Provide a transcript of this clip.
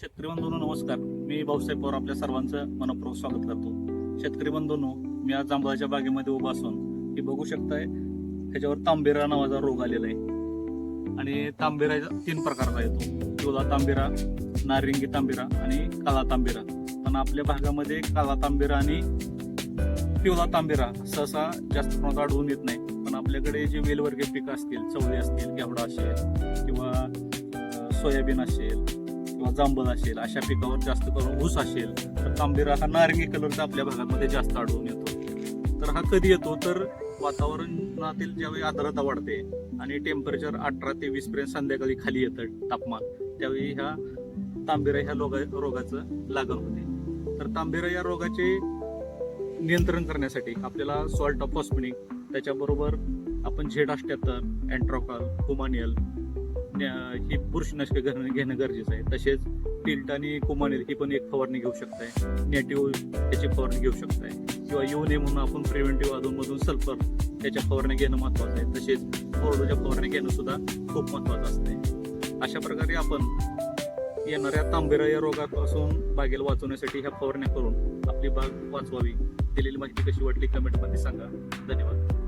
शेतकरी बंधूंनो नमस्कार. मी भाऊसाहेब पवार आपल्या सर्वांचं मनपूर्वक स्वागत करतो. शेतकरी बंधूंनो मी आज जांभळाच्या बागेमध्ये उभा असून हे बघू शकताय ह्याच्यावर तांबेरा नावाचा रोग आलेला आहे. आणि तांबेरा तीन प्रकारचा येतो. चोला तांबेरा नारिंगी तांबेरा आणि काळा तांबेरा. पण आपल्या भागामध्ये काळा तांबेरा आणि पिवला तांबेरा सहसा जास्त प्रमाणात आढळून येत नाही. पण आपल्याकडे जे वेलवर्गीय पिकं असतील चवळी असतील घेवडा असेल किंवा सोयाबीन असेल किंवा जांभळ असेल अशा पिकावर जास्त करून ऊस असेल तर तांबेरा हा नारंगी कलरचा आपल्या भागामध्ये जास्त आढळून येतो. तर हा कधी येतो? तर वातावरणातील ज्यावेळी आर्द्रता वाढते आणि टेम्परेचर अठरा ते वीस पर्यंत संध्याकाळी खाली येतं तापमान त्यावेळी ह्या तांबेरा ह्या रोगा रोगाचं लागण होते. तर तांबेरा या रोगाचे नियंत्रण करण्यासाठी आपल्याला सॉल्ट ऑफ फॉस्फिनिक त्याच्याबरोबर आपण झेड अष्ट्याहत्तर अँट्रॉकॉल कुमानियल ही बुरशीनाशक घेणं घेणं गरजेचं आहे. तसेच टिल्ट आणि कुमानेल ही पण एक फवारणी घेऊ शकताय. नेटिव्ह त्याची फवारणी घेऊ शकताय. किंवा येऊ नये म्हणून आपण प्रिव्हेंटिव्ह अधूनमधून सल्फर त्याच्या फवारणी घेणं महत्वाचं आहे. तसेच कोरडोच्या फवारणी घेणं सुद्धा खूप महत्वाचं असते अशा प्रकारे आपण येणाऱ्या तांबेरा या रोगापासून बागेला वाचवण्यासाठी ह्या फवारण्या करून आपली बाग वाचवावी. दिलेली माहिती कशी वाटली कमेंटमध्ये सांगा. धन्यवाद.